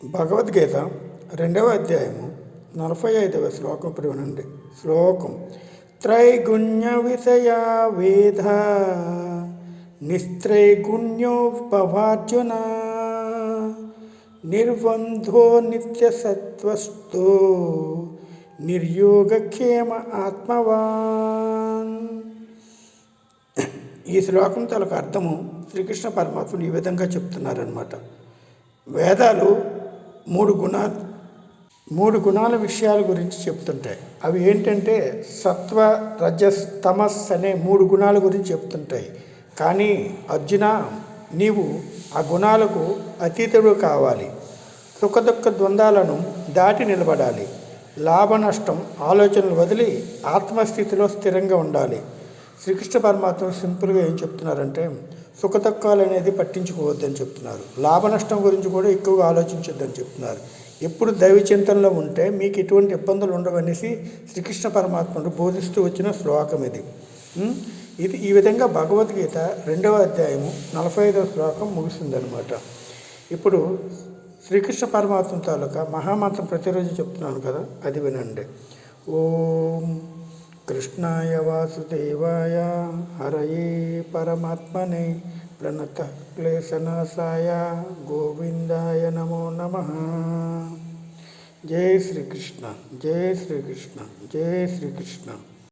భగవద్గీత రెండవ అధ్యాయము నలభై ఐదవ శ్లోకం ఇప్పుడు వినండి. శ్లోకం త్రైగుణ్య విషయ వేద నిస్త్రైగుణ్యోపవార్జున నిర్బంధో నిత్యసత్వస్తో నిర్యోగక్షేమ ఆత్మవాన్. ఈ శ్లోకం తలకు అర్థము శ్రీకృష్ణ పరమాత్ముడు ఈ విధంగా చెప్తున్నారనమాట వేదాలు మూడు గుణ మూడు గుణాల విషయాల గురించి చెప్తుంటాయి. అవి ఏంటంటే సత్వ రజస్ తమస్ అనే మూడు గుణాల గురించి చెప్తుంటాయి. కానీ అర్జున నీవు ఆ గుణాలకు అతీతుడు కావాలి. సుఖదుఖ ద్వంద్వాలను దాటి నిలబడాలి. లాభ నష్టం ఆలోచనలు వదిలి ఆత్మస్థితిలో స్థిరంగా ఉండాలి. శ్రీకృష్ణ పరమాత్మ సింపుల్గా ఏం చెప్తున్నారంటే సుఖతక్కాలు అనేది పట్టించుకోవద్దని చెప్తున్నారు. లాభ నష్టం గురించి కూడా ఎక్కువగా ఆలోచించొద్దని చెప్తున్నారు. ఎప్పుడు దైవ చింతనలో ఉంటే మీకు ఎటువంటి ఇబ్బందులు ఉండవనేసి శ్రీకృష్ణ పరమాత్ముడు బోధిస్తూ వచ్చిన శ్లోకం ఇది. ఇది ఈ విధంగా భగవద్గీత రెండవ అధ్యాయము నలభై ఐదవ శ్లోకం ముగిసిందనమాట. ఇప్పుడు శ్రీకృష్ణ పరమాత్మ తాలూకా మహామంత్రం ప్రతిరోజు చెప్తున్నాను కదా అది వినండి. ఓం కృష్ణాయ వాసుదేవాయ హరయే పరమాత్మనే ప్రణత క్లేశనాశాయ గోవిందాయ నమో నమ. జై శ్రీకృష్ణ జై శ్రీకృష్ణ జై శ్రీకృష్ణ.